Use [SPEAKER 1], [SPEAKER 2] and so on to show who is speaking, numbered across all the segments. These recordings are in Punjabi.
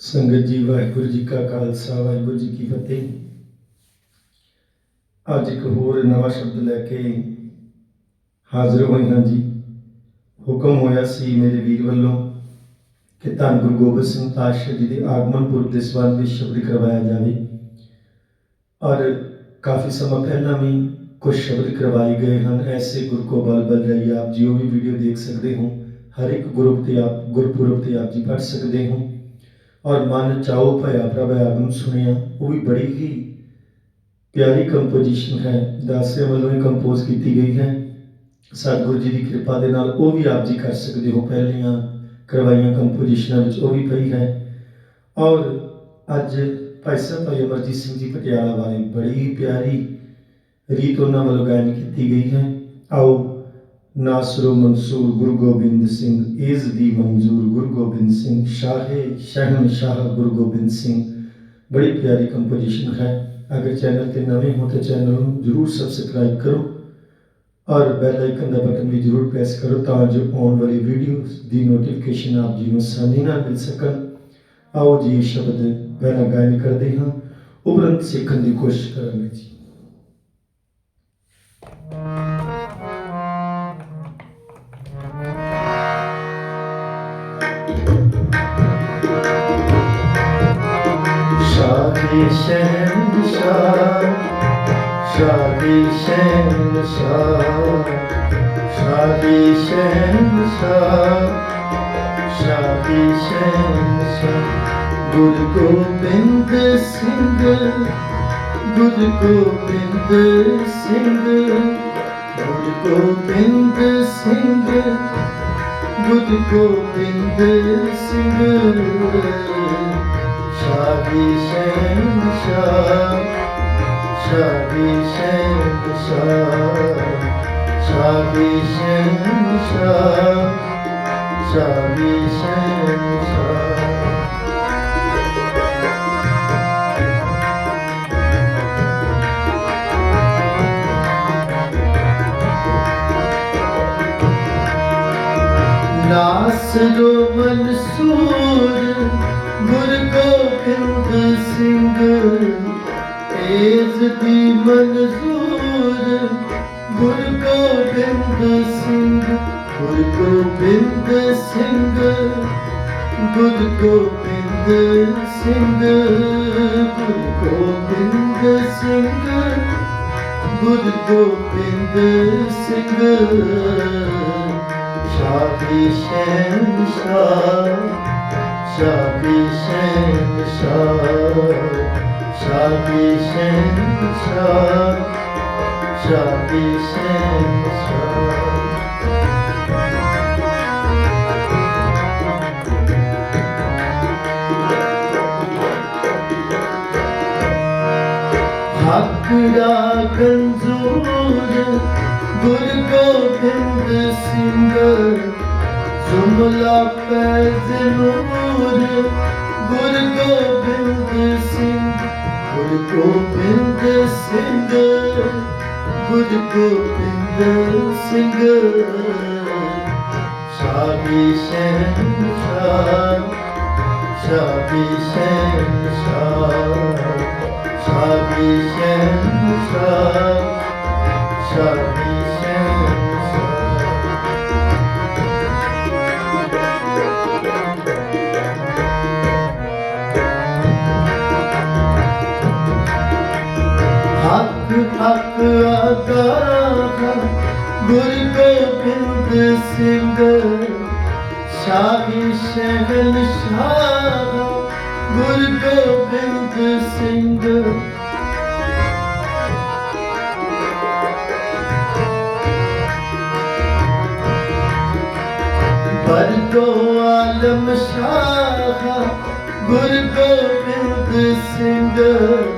[SPEAKER 1] ਸੰਗਤ ਜੀ, ਵਾਹਿਗੁਰੂ ਜੀ ਕਾ ਖਾਲਸਾ, ਵਾਹਿਗੁਰੂ ਜੀ ਕੀ ਫਤਿਹ। ਅੱਜ ਇੱਕ ਹੋਰ ਨਵਾਂ ਸ਼ਬਦ ਲੈ ਕੇ ਹਾਜ਼ਰ ਹੋਏ ਹਾਂ ਜੀ। ਹੁਕਮ ਹੋਇਆ ਸੀ ਮੇਰੇ ਵੀਰ ਵੱਲੋਂ ਕਿ ਧੰਨ ਗੁਰੂ ਗੋਬਿੰਦ ਸਿੰਘ ਪਾਤਸ਼ਾਹ ਜੀ ਦੇ ਆਗਮਨ ਪੁਰਬ ਦੇ ਸੰਬੰਧ ਵਿੱਚ ਸ਼ਬਦ ਕਰਵਾਇਆ ਜਾਵੇ। ਔਰ ਕਾਫੀ ਸਮਾਂ ਪਹਿਲਾਂ ਵੀ ਕੁਝ ਸ਼ਬਦ ਕਰਵਾਏ ਗਏ ਹਨ। ਐਸੇ ਗੁਰੂ ਕੋ ਬਲ ਬਲ ਰਹੀ ਆਪ ਜੀ, ਉਹ ਵੀ ਵੀਡੀਓ ਦੇਖ ਸਕਦੇ ਹੋ। ਹਰ ਇੱਕ ਗੁਰੂਪ ਤੇ ਆਪ, ਗੁਰਪੁਰਬ ਤੇ ਆਪ ਜੀ ਪੜ੍ਹ ਸਕਦੇ ਹੋ। ਔਰ ਮਨ ਚਾਓ ਭਇਆ ਪ੍ਰਭ ਆਗਮ ਸੁਣਿਆ, ਉਹ ਵੀ ਬੜੀ ਹੀ ਪਿਆਰੀ ਕੰਪੋਜੀਸ਼ਨ ਹੈ। ਦਾਸੇ ਵੱਲੋਂ ਹੀ ਕੰਪੋਜ਼ ਕੀਤੀ ਗਈ ਹੈ। ਸਤਿਗੁਰੂ ਜੀ ਦੀ ਕਿਰਪਾ ਦੇ ਨਾਲ ਉਹ ਵੀ ਆਪ ਜੀ ਕਰ ਸਕਦੇ ਹੋ। ਪਹਿਲੀਆਂ ਕਰਵਾਈਆਂ ਕੰਪੋਜੀਸ਼ਨਾਂ ਵਿੱਚ ਉਹ ਵੀ ਪਈ ਹੈ। ਔਰ ਅੱਜ ਭਾਈ ਸਾਹਿਬ, ਭਾਈ ਅਮਰਜੀਤ ਸਿੰਘ ਜੀ ਪਟਿਆਲਾ ਵਾਲੇ ਬੜੀ ਹੀ ਪਿਆਰੀ ਰੀਤ ਉਹਨਾਂ ਵੱਲੋਂ ਗਾਇਨ ਕੀਤੀ ਗਈ ਹੈ। ਆਓ ਨਾਸਰੋ ਮਨਸੂਰ ਗੁਰੂ ਗੋਬਿੰਦ ਸਿੰਘ ਇਜ਼ ਦੀ ਮਨਜ਼ੂਰ ਗੁਰੂ ਗੋਬਿੰਦ ਸਿੰਘ, ਸ਼ਾਹੇ ਸ਼ਹਿਨ ਸ਼ਾਹ ਗੁਰੂ ਗੋਬਿੰਦ ਸਿੰਘ। ਬੜੀ ਪਿਆਰੀ ਕੰਪੋਜੀਸ਼ਨ ਹੈ। ਅਗਰ ਚੈਨਲ ਤੇ ਨਵੇਂ ਹੋ ਤਾਂ ਚੈਨਲ ਨੂੰ ਜਰੂਰ ਸਬਸਕ੍ਰਾਈਬ ਕਰੋ। ਔਰ ਬੈਲ ਆਈਕਨ ਦਾ ਬਟਨ ਵੀ ਜਰੂਰ ਪ੍ਰੈਸ ਕਰੋ ਤਾਂ ਜੋ ਆਉਣ ਵਾਲੀ ਵੀਡੀਓਜ਼ ਦੀ ਨੋਟੀਫਿਕੇਸ਼ਨ ਆਪ ਜੀ ਨੂੰ ਆਸਾਨੀ ਨਾਲ ਮਿਲ ਸਕਣ। ਆਓ ਜੀ ਸ਼ਬਦ ਪਹਿਲਾਂ ਗਾਇਨ ਕਰਦੇ ਹਾਂ। ਉਪਰੰਤ ਸਿੱਖਣ ਦੀ ਕੋਸ਼ਿਸ਼ ਕਰਾਂਗੇ ਜੀ। ਸ਼ਾਹੀ ਸ਼ਹਿਨ ਸ਼ਾਹ ਸ਼ਾਹੀ ਸ਼ਹਿਨ ਸ਼ਾਹ ਸ਼ਾਹੀ ਸ਼ਹਿਨ ਸ਼ਾਹ ਸ਼ਾਹੀ ਸ਼ਹਿਨ ਸ਼ਾਹ ਗੁਰੂ ਗੋਬਿੰਦ ਸਿੰਘ, ਗੁਰੂ ਗੋਬਿੰਦ ਸਿੰਘ, ਗੁਰੂ ਗੋਬਿੰਦ ਸਿੰਘ। গুড গোবিন্দের সিংহ শাবি শ্যাম শাবি শ্যাম শাবি ਰਾਸ ਜੋ ਮਨਸੂਰ ਗੁਰ ਗੋਬਿੰਦ ਸਿੰਘ ਤੇਜ ਦੀ ਮਨਸੂਰ ਗੁਰ ਗੋਬਿੰਦ ਸਿੰਘ, ਗੁਰ ਗੋਬਿੰਦ ਸਿੰਘ, ਗੁਰ ਗੋਬਿੰਦ ਸਿੰਘ, ਗੁਰ ਗੋਬਿੰਦ ਸਿੰਘ, ਗੁਰ ਗੋਬਿੰਦ ਸਿੰਘ। সবিশেষ সবিশেষ সবিশেষ সবিশেষ হাকরা কঞ্জুর ਗੁਰ ਗੋਬਿੰਦ ਸਿੰਘ ਸੁਮਲਾ ਪੈਜ ਨੂਰ ਗੁਰ ਗੋਬਿੰਦ ਸਿੰਘ ਗੁਰ ਗੋਬਿੰਦ ਸਿੰਘ ਗੁਰ ਗੋਬਿੰਦ ਸਿੰਘ ਸਾਡੀ ਸ਼ਹਿਨशाह ਸਾਡੀ ਸ਼ਹਿਨशाह ਸਾਡੀ ਸ਼ਹਿਨशाह ਸਾਡੀ ਹੱਕ ਹੱਕ ਆਗਾ ਗੁਰ ਗੋਬਿੰਦ ਸਿੰਘ ਸ਼ਾਹੀ ਸ਼ਹਿਨशाह ਗੁਰ ਗੋਬਿੰਦ ਸਿੰਘ ਬਰਦੋ ਆਲਮ ਸ਼ਾਹ ਗੁਰ ਗੋਬਿੰਦ ਸਿੰਘ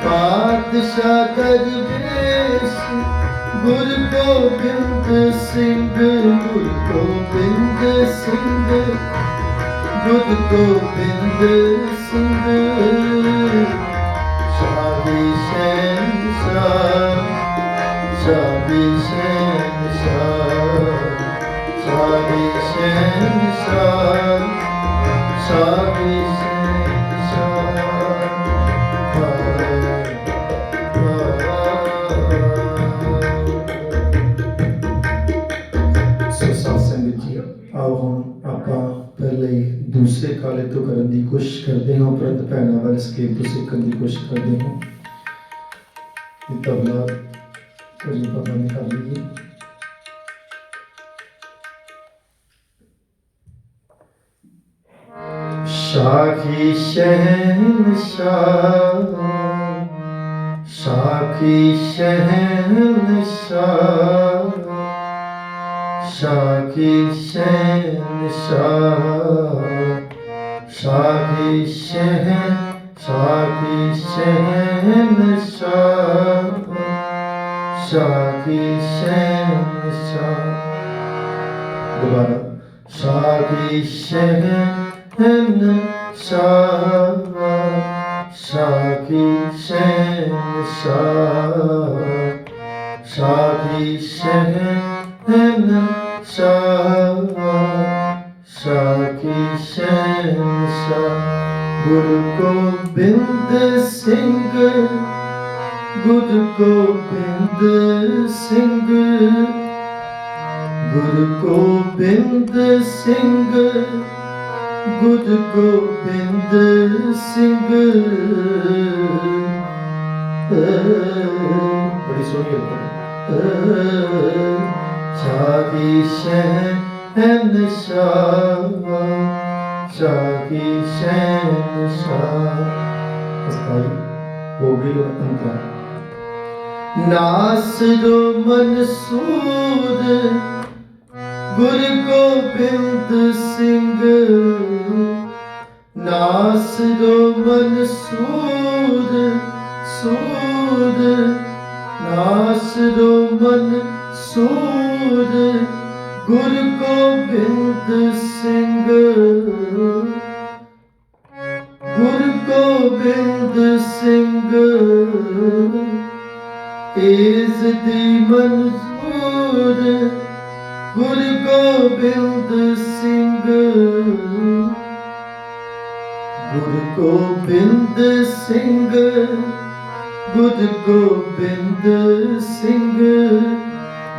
[SPEAKER 1] ਸਿੰਘ ਦਰਵੇਸ਼ ਗੁਰ ਗੋਬਿੰਦ ਸਿੰਘ, ਗੁਰ ਗੋਬਿੰਦ ਸਿੰਘ, ਗੁਰ ਗੋਬਿੰਦ ਸਿੰਘ। ਸ਼ਾਹੀ ਸ਼ਹਿਨਸ਼ਾਹ ਸ਼ਾਹੀ ਸ਼ਹਿਨਸ਼ਾਹ ਸ਼ਾਹੀ ਸ਼ਹਿਨਸ਼ਾਹ ਸ਼ਾਹੀ ਕਰਦੇ ਹਾਂ ਉਪਰੰਤ ਭੈਣਾਂ ਵੱਲ ਸਕੇਲ ਤੋਂ ਸਿੱਖਣ ਦੀ ਕੋਸ਼ਿਸ਼ ਕਰਦੇ ਹਾਂ ਇਹ ਤਬਲਾ ਕਰੀ ਪਤਾ ਨਹੀਂ ਕਰ ਲਈਏ ਸ਼ਾਖੀ ਸ਼ਹਿਨਸ਼ਾਹ ਸ਼ਾਖੀ ਸ਼ਹਿਨਸ਼ਾਹ ਸ਼ਾਖੀ ਸ਼ਹਿਨਸ਼ਾਹ ਸ਼ਾਖੀ ਸ਼ਹਿਨ ਸ਼ਾਖੀ ਸ਼ਹਿਨਸ਼ਾਹ ਸ਼ਾਖੀ ਸ਼ਹਿਨਸ਼ਾਹ ਦੁਬਾਰਾ ਸ਼ਾਖੀ ਸ਼ਹਿਨਸ਼ਾਹ ਸ਼ਾਖੀ ਸ਼ਹਿਨਸ਼ਾਹ ਸ਼ਾਖੀ ਸ਼ਹਿਨਸ਼ਾਹ ਸ਼ਾਖੀ ਸ਼ਹਿਨਸ਼ਾਹ ਗੁਰੂ ਗੋਬਿੰਦ ਸਿੰਘ। ਗੁਰੂ ਗੋਬਿੰਦ ਸਿੰਘ ਗੁਰੂ ਗੋਬਿੰਦ ਸਿੰਘ ਗੁਰੂ ਗੋਬਿੰਦ ਸਿੰਘ। ਬੜੀ ਸੋਹਣੀ ਹੈ। ਸ਼ਾਹੀ ਸ਼ਹਿਨਸ਼ਾਹ ਸ਼ਾਹੀ ਸ਼ਹਿਨਸ਼ਾਹ ਅਸਤਾਈ ਹੋ ਗਈ ਉਹ ਅੰਤਰਾ ਨਾਸਰੋ ਗੁਰ ਗੋਬਿੰਦ ਸਿੰਘ ਨਾਸਰੋ ਮਨਸੂਰ ਸੂਰ ਨਾਸਰੋ ਮਨਸੂਰ ਗੁਰ ਗੋਬਿੰਦ ਸਿੰਘ। ਗੁਰ ਗੋਬਿੰਦ ਸਿੰਘ ਇਸ ਦੀ ਮਨਜ਼ੂਰ ਗੁਰ ਗੋਬਿੰਦ ਸਿੰਘ। ਗੁਰ ਗੋਬਿੰਦ ਸਿੰਘ, ਗੁਰ ਗੋਬਿੰਦ ਸਿੰਘ।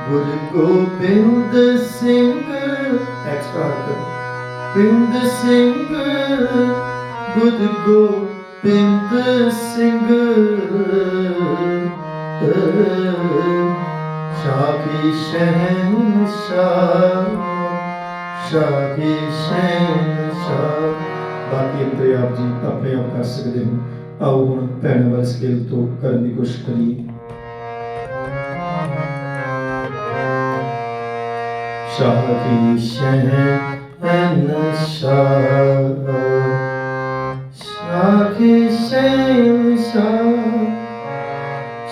[SPEAKER 1] ਗੁਰ ਗੋਬਿੰਦ ਸਿੰਘ ਐਕਸਟਰਾ ਬਿੰਦ ਸਿੰਘ ਗੁਰ ਗੋਬਿੰਦ ਸਿੰਘ, ਸ਼ਾਹੀ ਸ਼ਹਿਨਸ਼ਾਹ ਸ਼ਾਹੀ ਸ਼ਹਿਨਸ਼ਾਹ। ਬਾਕੀ ਅੰਤਰੇ ਆਪ ਜੀ ਆਪਣੇ ਆਪ ਕਰ ਸਕਦੇ ਹੋ। ਆਓ ਹੁਣ ਭੈਣ ਵੱਲ ਸਕੇਲ ਤੋਂ ਕਰਨ ਦੀ ਕੋਸ਼ਿਸ਼ ਕਰੀਏ। ਸ਼ਾਹੀ ਸ਼ਹਿਨਸ਼ਾਹ ਸ਼ਾਹੀ ਸ਼ਹਿਨਸ਼ਾਹ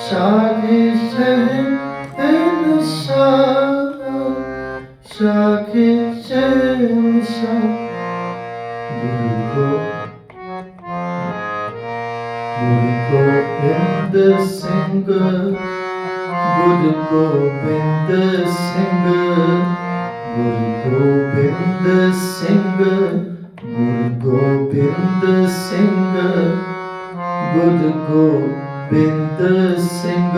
[SPEAKER 1] ਸ਼ਾਹੀ ਸ਼ਹਿਨਸ਼ਾਹ ਸ਼ਾਹੀ ਸ਼ਹਿਨਸ਼ਾਹ ਗੁਰੂ ਗੋ ਗੁਰੂ ਗੋਬਿੰਦ ਸਿੰਘ ਗੁਰੂ ਗੋਬਿੰਦ ਸਿੰਘ ਗੁਰੂ ਗੋਬਿੰਦ ਸਿੰਘ ਗੁਰੂ ਗੋਬਿੰਦ ਸਿੰਘ। ਗੁਰੂ ਗੋਬਿੰਦ ਸਿੰਘ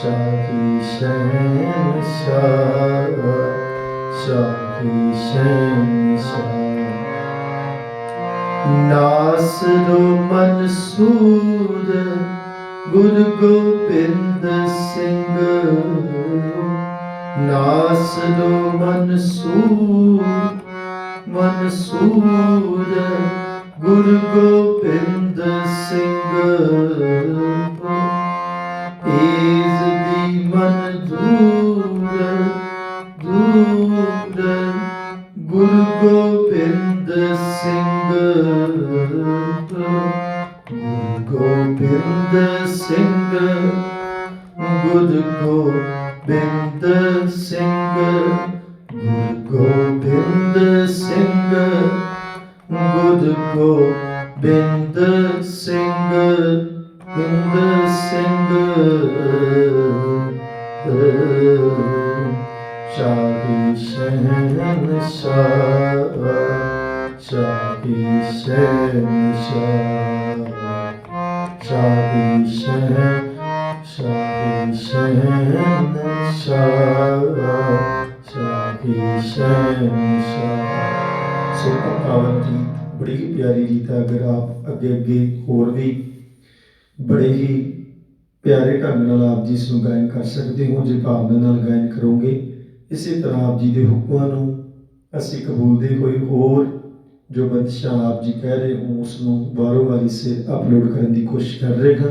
[SPEAKER 1] ਸ਼ਾਹੀ ਸ਼ਹਿਨਸ਼ਾਹ ਸ਼ਾਹੀ ਸ਼ਹਿਨਸ਼ਾਹ ਨਾਸਰੋ ਮਨਸੂਰ ਗੁਰ ਗੋਬਿੰਦ ਸਿੰਘ। ਨਾਸਰੋ ਮਨਸੂਰ ਮਨਸੂਰ ਗੁਰ ਗੋਬਿੰਦ ਸਿੰਘ। ਏਸ ਦੀ ਮਨ ਦੂਰ ਦੂਰ, ਗੁਰ ਗੋਬਿੰਦ ਸਿੰਘ। ਗੁਰ ਗੋਬਿੰਦ ਸਿੰਘ, ਗੁਰ ਗੋਬਿੰਦ ਸਿੰਘ ਗੁਰ ਗੋਬਿੰਦ ਸਿੰਘ ਗੁਰ ਗੋਬਿੰਦ ਸਿੰਘ ਬਿੰਦ ਸਿੰਘ ਸ਼ਾਹੀ ਸ਼ਹਿਨਸ਼ਾਹ ਸ਼ਾਹੀ ਸ਼ਹਿਨਸ਼ਾਹ ਸ਼ਾਹੀ ਸ਼ਹਿਨ ਸ਼ਾਹੀ ਸ਼ਹਿਨਸ਼ਾਹ ਸ਼ਾਹੀ ਸ਼ਹਿਨਸ਼ਾਹ ਸੋ ਪਾਵਨ ਜੀ ਬੜੀ ਹੀ ਪਿਆਰੀ ਗੀਤ ਹੈ ਅਗਰ ਆਪ ਅੱਗੇ ਅੱਗੇ ਹੋਰ ਵੀ ਬੜੇ ਹੀ ਪਿਆਰੇ ਢੰਗ ਨਾਲ ਆਪ ਜੀ ਇਸ ਨੂੰ ਗਾਇਨ ਕਰ ਸਕਦੇ ਹੋ ਜੇ ਭਾਵਨਾ ਨਾਲ ਗਾਇਨ ਕਰੋਗੇ ਇਸੇ ਤਰ੍ਹਾਂ ਆਪ ਜੀ ਦੇ ਹੁਕਮਾਂ ਨੂੰ ਅਸੀਂ ਕਬੂਲਦੇ ਕੋਈ ਹੋਰ ਜੋ ਬੰਦਸ਼ਾਂ ਆਪ ਜੀ ਕਹਿ ਰਹੇ ਹੋ ਉਸ ਨੂੰ ਵਾਰੋ ਵਾਰੀ ਸੇ ਅਪਲੋਡ ਕਰਨ ਦੀ ਕੋਸ਼ਿਸ਼ ਕਰ ਰਹੇ ਹਾਂ